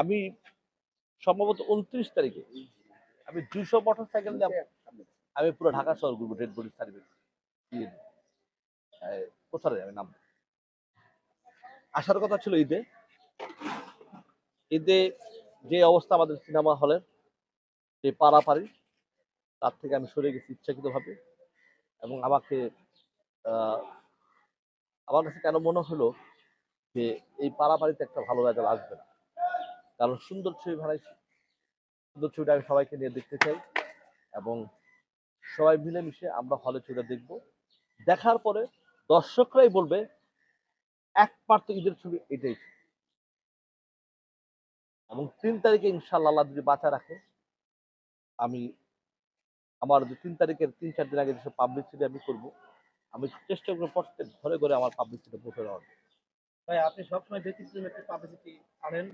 আমি সম্ভবত উনত্রিশ তারিখে। আমি দুইশো মোটর সাইকেল নিয়ে আমি পুরো ঢাকা শহর ঘুরবো ডেড বডি সার্ভিস কোথায় আমি নাম আসার কথা ছিল ঈদে। ঈদে যে অবস্থা আমাদের সিনেমা হলের যে পারাপারি, তার থেকে আমি সরে গেছি ইচ্ছাকৃতভাবে। এবং আমাকে আমার কাছে কেন মনে হলো যে এই পারাপারিতে একটা ভালো রেজাল্ট আসবে না? কারণ সুন্দর ছবি বানাইছি সুন্দর ছবিটা আমি সবাইকে নিয়ে দেখতে চাই এবং সবাই মিলেমিশে আমরা হলে ছবিটা দেখব। দেখার পরে দর্শকরাই বলবে, এক পার্ট ঈদের ছবি এটাই। এবং তিন তারিখে ইনশাল্লাহ যদি বাঁচা রাখে, আমি আমার যে তিন তারিখের তিন চার দিন আগে যেসব পাবলিসিটি আমি করব, আমি চেষ্টা করব প্রত্যেক ঘরে ঘরে আমার পাবলিসিটি পৌঁছে দেওয়ার। ভাই আপনি সবসময় ব্যতিক্রম একটি পাবলিসিটি আনেন।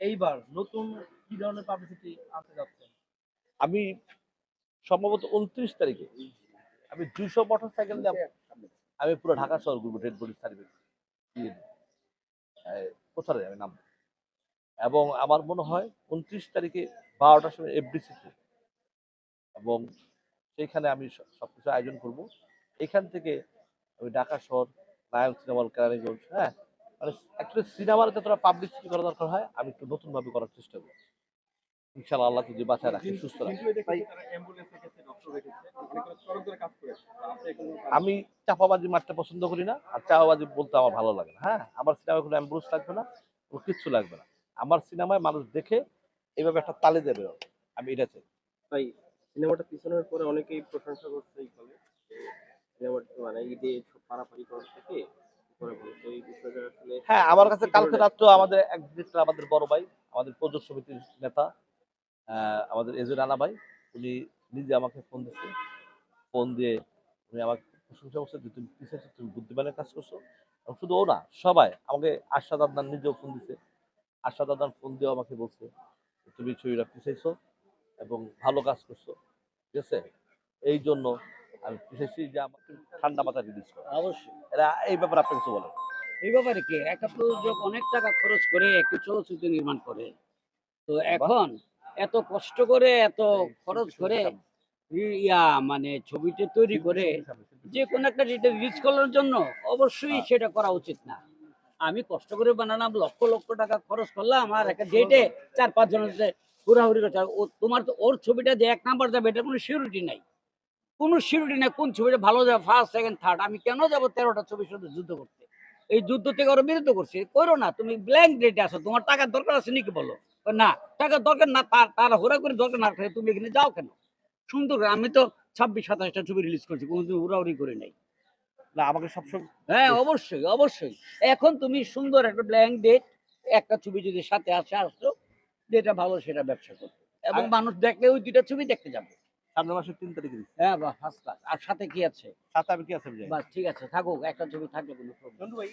এইবার নতুন কি ধরনের পাবলিসিটি আনতে যাচ্ছেন? আমি সম্ভবত উনত্রিশ তারিখে। আমি দুইশো মোটর সাইকেল নিয়ে আমি পুরো ঢাকা শহর ঘুরবো ডেড বডি সার্ভিস কোথায় আমি নাম এবং আমার মনে হয় উনত্রিশ তারিখে বারোটার সময় এফডিসিতে এবং সেইখানে আমি স- সবকিছু আয়োজন করব। এখান থেকে আমি ঢাকা শহর নায়ক সিনেমা কেরানীগঞ্জ হ্যাঁ মানে অ্যাকচুয়ালি সিনেমার যতটা পাবলিসিটি করা দরকার হয় আমি একটু নতুনভাবে করার চেষ্টা করব ইনশাআল্লাহ আল্লাহ যদি বাঁচায় রাখে সুস্থ রাখে। আমি চাপাবাজি মারতে পছন্দ করি না আর চাপাবাজি বলতে আমার ভালো লাগে না। হ্যাঁ আমার সিনেমায় কোনো অ্যাম্বুলেন্স লাগবে না কোনো কিচ্ছু লাগবে না। আমার সিনেমায় মানুষ দেখে এইভাবে একটা তালে দেবে আমি এটা চাই। ভাই সিনেমাটা পিছনের পরে অনেকেই প্রশংসা করছে এই ফলে সিনেমাটা মানে ঈদে পারাপারি করার থেকে করে বলছে এই বিষয়টা আসলে হ্যাঁ আমার কাছে কালকে? রাত্রে আমাদের এক ডিরেক্টর আমাদের বড় ভাই আমাদের প্রযোজক সমিতির নেতা আমাদের এজু রানা ভাই উনি নিজে আমাকে ফোন দিচ্ছে ফোন দিয়ে উনি আমাকে প্রশংসা করছে যে তুমি পিছিয়েছো তুমি বুদ্ধিমানের কাজ করছ? এবং শুধু ও না সবাই আমাকে আশাদ আদনান নিজেও ফোন দিছে। আশাদ আদনান ফোন দিয়েও আমাকে বলছে তুমি ছবিটা পিছাইছো এবং ভালো কাজ করছ। ঠিক আছে? এই জন্য আমি পিছাইছি যে আমাকে ঠান্ডা মাথা রিলিজ করো। অবশ্যই। এরা এই ব্যাপারে আপনি কিছু বলেন। এই ব্যাপারে কি? একটা প্রযোজক অনেক টাকা খরচ করে একটি চলচ্চিত্র নির্মাণ করে। তো এখন এত কষ্ট করে এত খরচ করে ইয়া মানে ছবিটা তৈরি করে যে কোনো একটা রিলিজ করার জন্য অবশ্যই হ্যাঁ। সেটা করা উচিত না। আমি কষ্ট করে বানালাম লক্ষ লক্ষ টাকা খরচ করলাম আর একটা ডেটে চার পাঁচ জনের হুড়াহুড়ি করছে ও- তোমার তো ওর ছবিটা যে এক নাম্বার যাবে এটা কোনো সিউরিটি নাই। কোনো সিউরিটি নাই কোন ছবিটা ভালো যাবে? ফার্স্ট সেকেন্ড থার্ড আমি কেন যাব তেরোটা ছবির সাথে যুদ্ধ করতে? এই যুদ্ধ থেকে ওরা বিরুদ্ধ করছে। করো না তুমি ব্ল্যাঙ্ক ডেটে আসো তোমার টাকার দরকার আছে নাকি বলো? না টাকার দরকার না তার তার হুড়া করে দরকার না তুমি এখানে যাও কেন? সুন্দর আমি তো ছাব্বিশ সাতাশটা ছবি রিলিজ করছি কোনোদিন হুড়াহুড়ি করে নাই। না আমাকে সবসময় হ্যাঁ অবশ্যই অবশ্যই। এখন তুমি সুন্দর একটা ব্ল্যাঙ্ক ডেট একটা ছবি যদি সাথে আসে আসলো যেটা ভালো সেটা ব্যবসা করবে এবং মানুষ দেখলে ওই দুইটা ছবি দেখতে যাবে। সামনের মাসের তিন তারিখে হ্যাঁ বা ফার্স্ট ক্লাস আর সাথে কি আছে? সাথে আমি কি আছে বাস ঠিক আছে থাকুক একটা ছবি থাকলে কোনো নেই।